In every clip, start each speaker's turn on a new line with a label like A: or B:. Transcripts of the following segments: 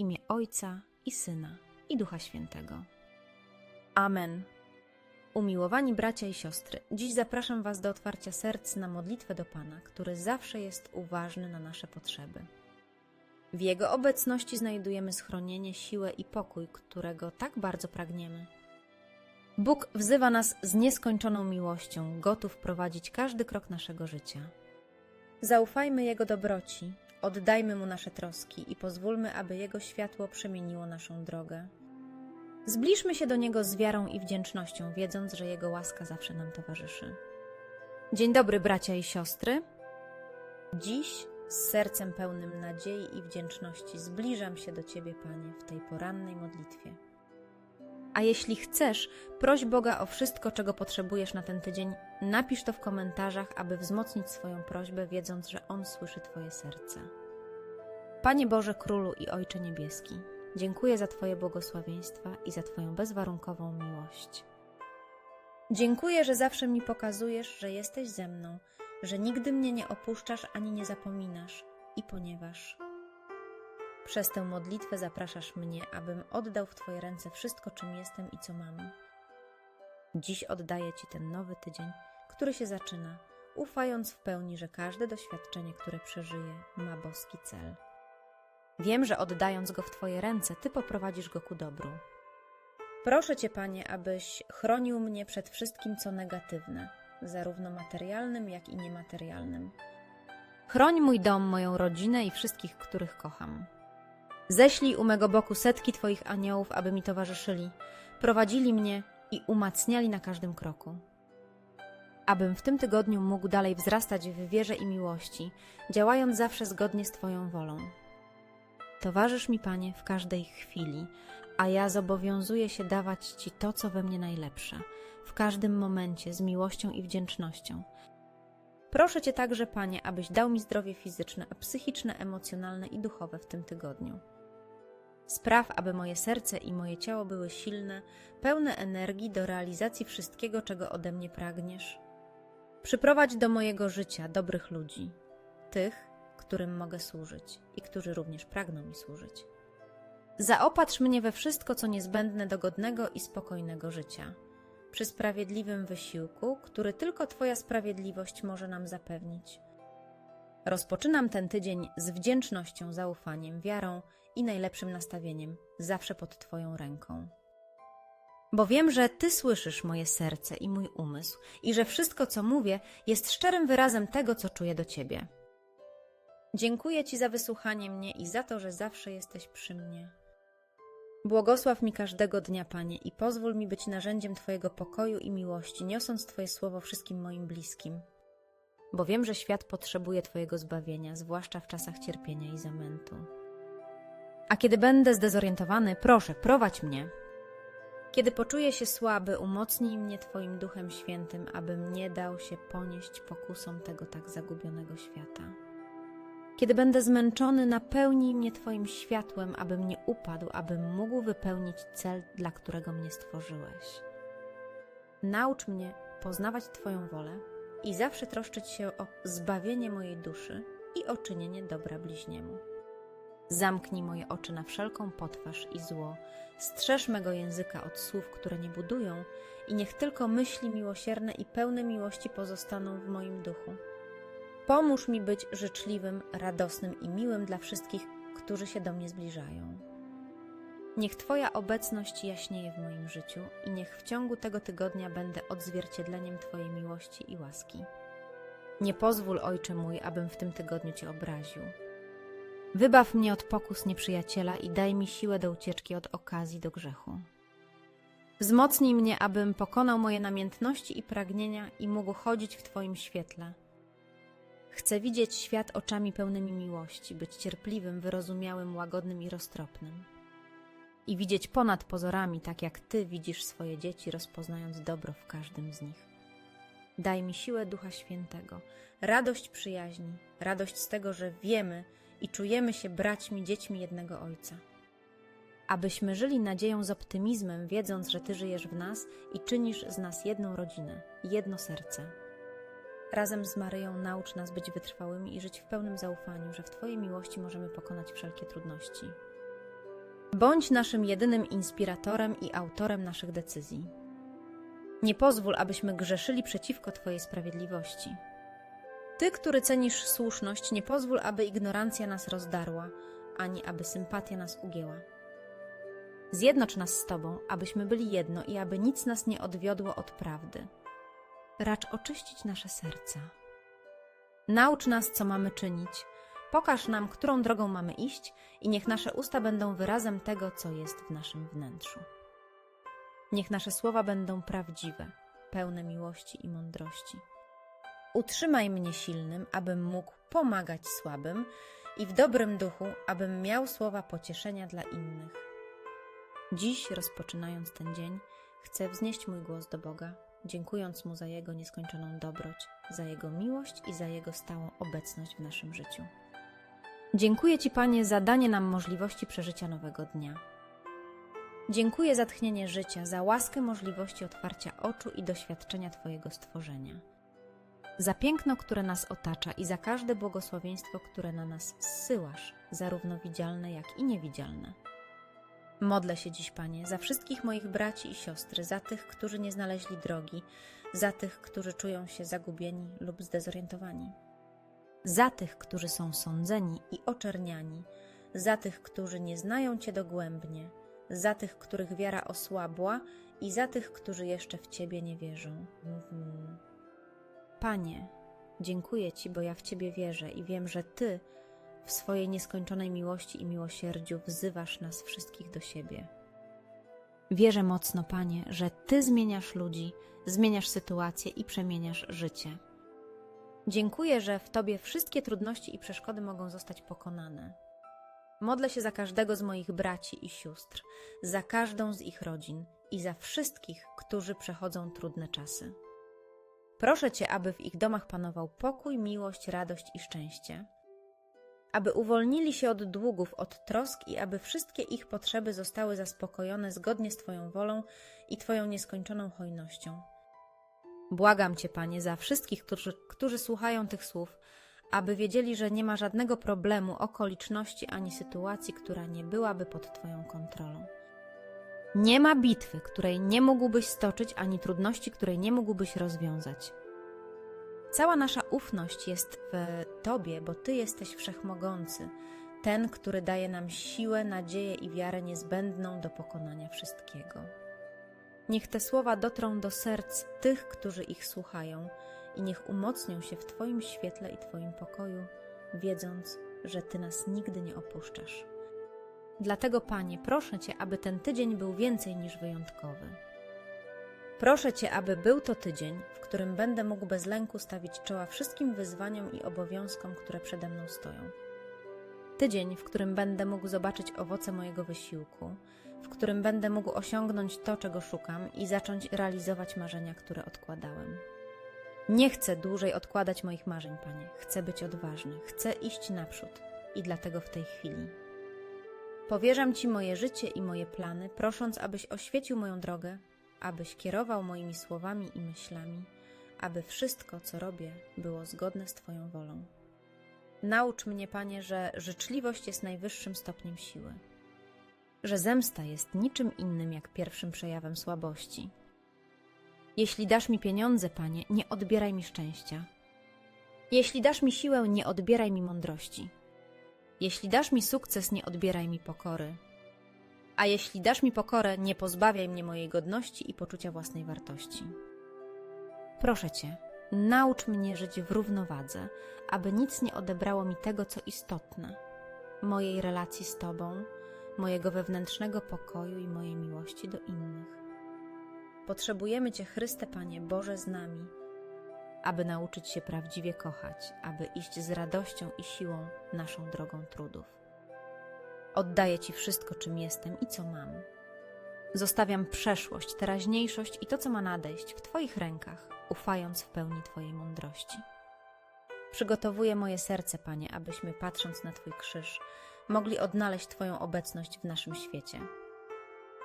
A: imię Ojca i Syna i Ducha Świętego. Amen. Umiłowani bracia i siostry, dziś zapraszam Was do otwarcia serc na modlitwę do Pana, który zawsze jest uważny na nasze potrzeby. W Jego obecności znajdujemy schronienie, siłę i pokój, którego tak bardzo pragniemy. Bóg wzywa nas z nieskończoną miłością, gotów prowadzić każdy krok naszego życia. Zaufajmy Jego dobroci, oddajmy Mu nasze troski i pozwólmy, aby Jego światło przemieniło naszą drogę. Zbliżmy się do Niego z wiarą i wdzięcznością, wiedząc, że Jego łaska zawsze nam towarzyszy. Dzień dobry, bracia i siostry. Dziś z sercem pełnym nadziei i wdzięczności zbliżam się do Ciebie, Panie, w tej porannej modlitwie. A jeśli chcesz, proś Boga o wszystko, czego potrzebujesz na ten tydzień, napisz to w komentarzach, aby wzmocnić swoją prośbę, wiedząc, że On słyszy Twoje serce. Panie Boże, Królu i Ojcze Niebieski, dziękuję za Twoje błogosławieństwa i za Twoją bezwarunkową miłość. Dziękuję, że zawsze mi pokazujesz, że jesteś ze mną, że nigdy mnie nie opuszczasz ani nie zapominasz i ponieważ przez tę modlitwę zapraszasz mnie, abym oddał w Twoje ręce wszystko, czym jestem i co mam. Dziś oddaję Ci ten nowy tydzień, który się zaczyna, ufając w pełni, że każde doświadczenie, które przeżyję, ma boski cel. Wiem, że oddając go w Twoje ręce, Ty poprowadzisz go ku dobru. Proszę Cię, Panie, abyś chronił mnie przed wszystkim, co negatywne, zarówno materialnym, jak i niematerialnym. Chroń mój dom, moją rodzinę i wszystkich, których kocham. Ześlij u mego boku setki Twoich aniołów, aby mi towarzyszyli, prowadzili mnie i umacniali na każdym kroku. Abym w tym tygodniu mógł dalej wzrastać w wierze i miłości, działając zawsze zgodnie z Twoją wolą. Towarzysz mi, Panie, w każdej chwili, a ja zobowiązuję się dawać Ci to, co we mnie najlepsze, w każdym momencie z miłością i wdzięcznością. Proszę Cię także, Panie, abyś dał mi zdrowie fizyczne, psychiczne, emocjonalne i duchowe w tym tygodniu. Spraw, aby moje serce i moje ciało były silne, pełne energii do realizacji wszystkiego, czego ode mnie pragniesz. Przyprowadź do mojego życia dobrych ludzi, tych, którym mogę służyć i którzy również pragną mi służyć. Zaopatrz mnie we wszystko, co niezbędne do godnego i spokojnego życia, przy sprawiedliwym wysiłku, który tylko Twoja sprawiedliwość może nam zapewnić. Rozpoczynam ten tydzień z wdzięcznością, zaufaniem, wiarą i najlepszym nastawieniem, zawsze pod Twoją ręką. Bo wiem, że Ty słyszysz moje serce i mój umysł, i że wszystko, co mówię, jest szczerym wyrazem tego, co czuję do Ciebie. Dziękuję Ci za wysłuchanie mnie i za to, że zawsze jesteś przy mnie. Błogosław mi każdego dnia, Panie, i pozwól mi być narzędziem Twojego pokoju i miłości, niosąc Twoje słowo wszystkim moim bliskim. Bo wiem, że świat potrzebuje Twojego zbawienia, zwłaszcza w czasach cierpienia i zamętu. A kiedy będę zdezorientowany, proszę, prowadź mnie. Kiedy poczuję się słaby, umocnij mnie Twoim Duchem Świętym, abym nie dał się ponieść pokusom tego tak zagubionego świata. Kiedy będę zmęczony, napełnij mnie Twoim światłem, abym nie upadł, abym mógł wypełnić cel, dla którego mnie stworzyłeś. Naucz mnie poznawać Twoją wolę i zawsze troszczyć się o zbawienie mojej duszy i o czynienie dobra bliźniemu. Zamknij moje oczy na wszelką potwarz i zło, strzeż mego języka od słów, które nie budują, i niech tylko myśli miłosierne i pełne miłości pozostaną w moim duchu. Pomóż mi być życzliwym, radosnym i miłym dla wszystkich, którzy się do mnie zbliżają. Niech Twoja obecność jaśnieje w moim życiu i niech w ciągu tego tygodnia będę odzwierciedleniem Twojej miłości i łaski. Nie pozwól, Ojcze mój, abym w tym tygodniu Cię obraził. Wybaw mnie od pokus nieprzyjaciela i daj mi siłę do ucieczki od okazji do grzechu. Wzmocnij mnie, abym pokonał moje namiętności i pragnienia i mógł chodzić w Twoim świetle. Chcę widzieć świat oczami pełnymi miłości, być cierpliwym, wyrozumiałym, łagodnym i roztropnym. I widzieć ponad pozorami, tak jak Ty widzisz swoje dzieci, rozpoznając dobro w każdym z nich. Daj mi siłę Ducha Świętego, radość przyjaźni, radość z tego, że wiemy i czujemy się braćmi, dziećmi jednego Ojca. Abyśmy żyli nadzieją z optymizmem, wiedząc, że Ty żyjesz w nas i czynisz z nas jedną rodzinę, jedno serce. Razem z Maryją naucz nas być wytrwałymi i żyć w pełnym zaufaniu, że w Twojej miłości możemy pokonać wszelkie trudności. Bądź naszym jedynym inspiratorem i autorem naszych decyzji. Nie pozwól, abyśmy grzeszyli przeciwko Twojej sprawiedliwości. Ty, który cenisz słuszność, nie pozwól, aby ignorancja nas rozdarła, ani aby sympatia nas ugięła. Zjednocz nas z Tobą, abyśmy byli jedno i aby nic nas nie odwiodło od prawdy. Racz oczyścić nasze serca. Naucz nas, co mamy czynić. Pokaż nam, którą drogą mamy iść, i niech nasze usta będą wyrazem tego, co jest w naszym wnętrzu. Niech nasze słowa będą prawdziwe, pełne miłości i mądrości. Utrzymaj mnie silnym, abym mógł pomagać słabym, i w dobrym duchu, abym miał słowa pocieszenia dla innych. Dziś, rozpoczynając ten dzień, chcę wznieść mój głos do Boga, dziękując Mu za Jego nieskończoną dobroć, za Jego miłość i za Jego stałą obecność w naszym życiu. Dziękuję Ci, Panie, za danie nam możliwości przeżycia nowego dnia. Dziękuję za tchnienie życia, za łaskę możliwości otwarcia oczu i doświadczenia Twojego stworzenia. Za piękno, które nas otacza i za każde błogosławieństwo, które na nas zsyłasz, zarówno widzialne, jak i niewidzialne. Modlę się dziś, Panie, za wszystkich moich braci i siostry, za tych, którzy nie znaleźli drogi, za tych, którzy czują się zagubieni lub zdezorientowani, za tych, którzy są sądzeni i oczerniani, za tych, którzy nie znają Cię dogłębnie, za tych, których wiara osłabła i za tych, którzy jeszcze w Ciebie nie wierzą. Mhm. Panie, dziękuję Ci, bo ja w Ciebie wierzę i wiem, że Ty w swojej nieskończonej miłości i miłosierdziu wzywasz nas wszystkich do siebie. Wierzę mocno, Panie, że Ty zmieniasz ludzi, zmieniasz sytuacje i przemieniasz życie. Dziękuję, że w Tobie wszystkie trudności i przeszkody mogą zostać pokonane. Modlę się za każdego z moich braci i sióstr, za każdą z ich rodzin i za wszystkich, którzy przechodzą trudne czasy. Proszę Cię, aby w ich domach panował pokój, miłość, radość i szczęście. Aby uwolnili się od długów, od trosk i aby wszystkie ich potrzeby zostały zaspokojone zgodnie z Twoją wolą i Twoją nieskończoną hojnością. Błagam Cię, Panie, za wszystkich, którzy, którzy słuchają tych słów, aby wiedzieli, że nie ma żadnego problemu, okoliczności ani sytuacji, która nie byłaby pod Twoją kontrolą. Nie ma bitwy, której nie mógłbyś stoczyć, ani trudności, której nie mógłbyś rozwiązać. Cała nasza ufność jest w Tobie, bo Ty jesteś wszechmogący, ten, który daje nam siłę, nadzieję i wiarę niezbędną do pokonania wszystkiego. Niech te słowa dotrą do serc tych, którzy ich słuchają, i niech umocnią się w Twoim świetle i Twoim pokoju, wiedząc, że Ty nas nigdy nie opuszczasz. Dlatego, Panie, proszę Cię, aby ten tydzień był więcej niż wyjątkowy. Proszę Cię, aby był to tydzień, w którym będę mógł bez lęku stawić czoła wszystkim wyzwaniom i obowiązkom, które przede mną stoją. Tydzień, w którym będę mógł zobaczyć owoce mojego wysiłku, w którym będę mógł osiągnąć to, czego szukam i zacząć realizować marzenia, które odkładałem. Nie chcę dłużej odkładać moich marzeń, Panie. Chcę być odważny, chcę iść naprzód i dlatego w tej chwili. Powierzam Ci moje życie i moje plany, prosząc, abyś oświecił moją drogę, abyś kierował moimi słowami i myślami, aby wszystko, co robię, było zgodne z Twoją wolą. Naucz mnie, Panie, że życzliwość jest najwyższym stopniem siły, że zemsta jest niczym innym jak pierwszym przejawem słabości. Jeśli dasz mi pieniądze, Panie, nie odbieraj mi szczęścia. Jeśli dasz mi siłę, nie odbieraj mi mądrości. Jeśli dasz mi sukces, nie odbieraj mi pokory. A jeśli dasz mi pokorę, nie pozbawiaj mnie mojej godności i poczucia własnej wartości. Proszę Cię, naucz mnie żyć w równowadze, aby nic nie odebrało mi tego, co istotne mojej relacji z Tobą, mojego wewnętrznego pokoju i mojej miłości do innych. Potrzebujemy Cię, Chryste Panie Boże, z nami, aby nauczyć się prawdziwie kochać, aby iść z radością i siłą naszą drogą trudów. Oddaję Ci wszystko, czym jestem i co mam. Zostawiam przeszłość, teraźniejszość i to, co ma nadejść w Twoich rękach, ufając w pełni Twojej mądrości. Przygotowuję moje serce, Panie, abyśmy, patrząc na Twój krzyż, mogli odnaleźć Twoją obecność w naszym świecie.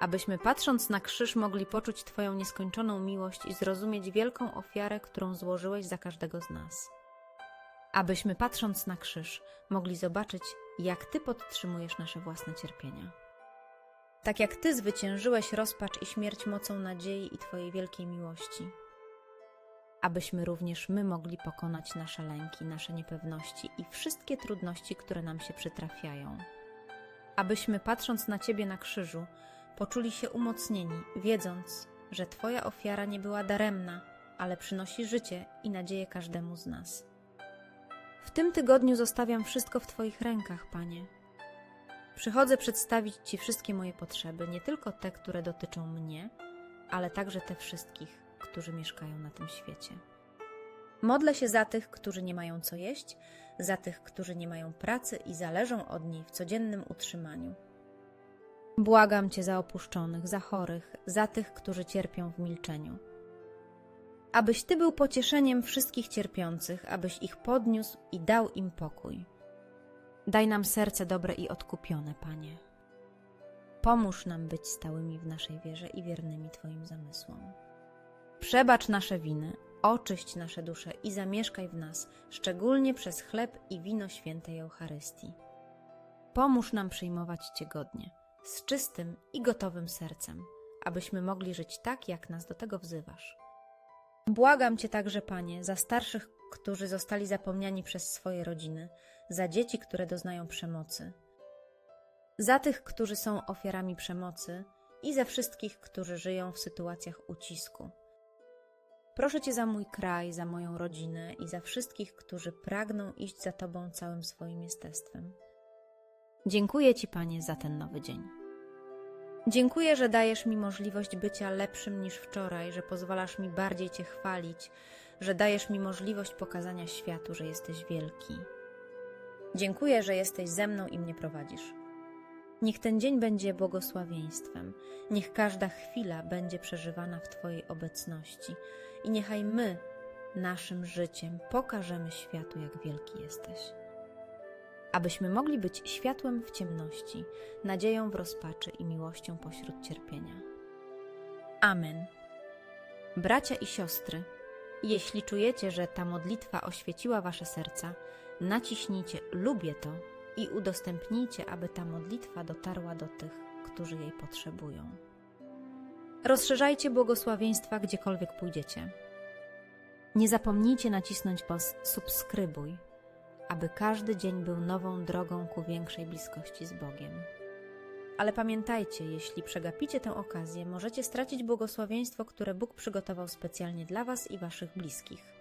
A: Abyśmy, patrząc na krzyż, mogli poczuć Twoją nieskończoną miłość i zrozumieć wielką ofiarę, którą złożyłeś za każdego z nas. Abyśmy, patrząc na krzyż, mogli zobaczyć, jak Ty podtrzymujesz nasze własne cierpienia. Tak jak Ty zwyciężyłeś rozpacz i śmierć mocą nadziei i Twojej wielkiej miłości. Abyśmy również my mogli pokonać nasze lęki, nasze niepewności i wszystkie trudności, które nam się przytrafiają. Abyśmy patrząc na Ciebie na krzyżu, poczuli się umocnieni, wiedząc, że Twoja ofiara nie była daremna, ale przynosi życie i nadzieję każdemu z nas. W tym tygodniu zostawiam wszystko w Twoich rękach, Panie. Przychodzę przedstawić Ci wszystkie moje potrzeby, nie tylko te, które dotyczą mnie, ale także te wszystkich, którzy mieszkają na tym świecie. Modlę się za tych, którzy nie mają co jeść, za tych, którzy nie mają pracy i zależą od niej w codziennym utrzymaniu. Błagam Cię za opuszczonych, za chorych, za tych, którzy cierpią w milczeniu. Abyś Ty był pocieszeniem wszystkich cierpiących, abyś ich podniósł i dał im pokój. Daj nam serce dobre i odkupione, Panie. Pomóż nam być stałymi w naszej wierze i wiernymi Twoim zamysłom. Przebacz nasze winy, oczyść nasze dusze i zamieszkaj w nas, szczególnie przez chleb i wino świętej Eucharystii. Pomóż nam przyjmować Cię godnie, z czystym i gotowym sercem, abyśmy mogli żyć tak, jak nas do tego wzywasz. Błagam Cię także, Panie, za starszych, którzy zostali zapomniani przez swoje rodziny, za dzieci, które doznają przemocy, za tych, którzy są ofiarami przemocy i za wszystkich, którzy żyją w sytuacjach ucisku. Proszę Cię za mój kraj, za moją rodzinę i za wszystkich, którzy pragną iść za Tobą całym swoim jestestwem. Dziękuję Ci, Panie, za ten nowy dzień. Dziękuję, że dajesz mi możliwość bycia lepszym niż wczoraj, że pozwalasz mi bardziej Cię chwalić, że dajesz mi możliwość pokazania światu, że jesteś wielki. Dziękuję, że jesteś ze mną i mnie prowadzisz. Niech ten dzień będzie błogosławieństwem, niech każda chwila będzie przeżywana w Twojej obecności i niechaj my naszym życiem pokażemy światu, jak wielki jesteś. Abyśmy mogli być światłem w ciemności, nadzieją w rozpaczy i miłością pośród cierpienia. Amen. Bracia i siostry, jeśli czujecie, że ta modlitwa oświeciła Wasze serca, naciśnijcie lubię to i udostępnijcie, aby ta modlitwa dotarła do tych, którzy jej potrzebują. Rozszerzajcie błogosławieństwa gdziekolwiek pójdziecie. Nie zapomnijcie nacisnąć pos subskrybuj, aby każdy dzień był nową drogą ku większej bliskości z Bogiem. Ale pamiętajcie, jeśli przegapicie tę okazję, możecie stracić błogosławieństwo, które Bóg przygotował specjalnie dla Was i Waszych bliskich.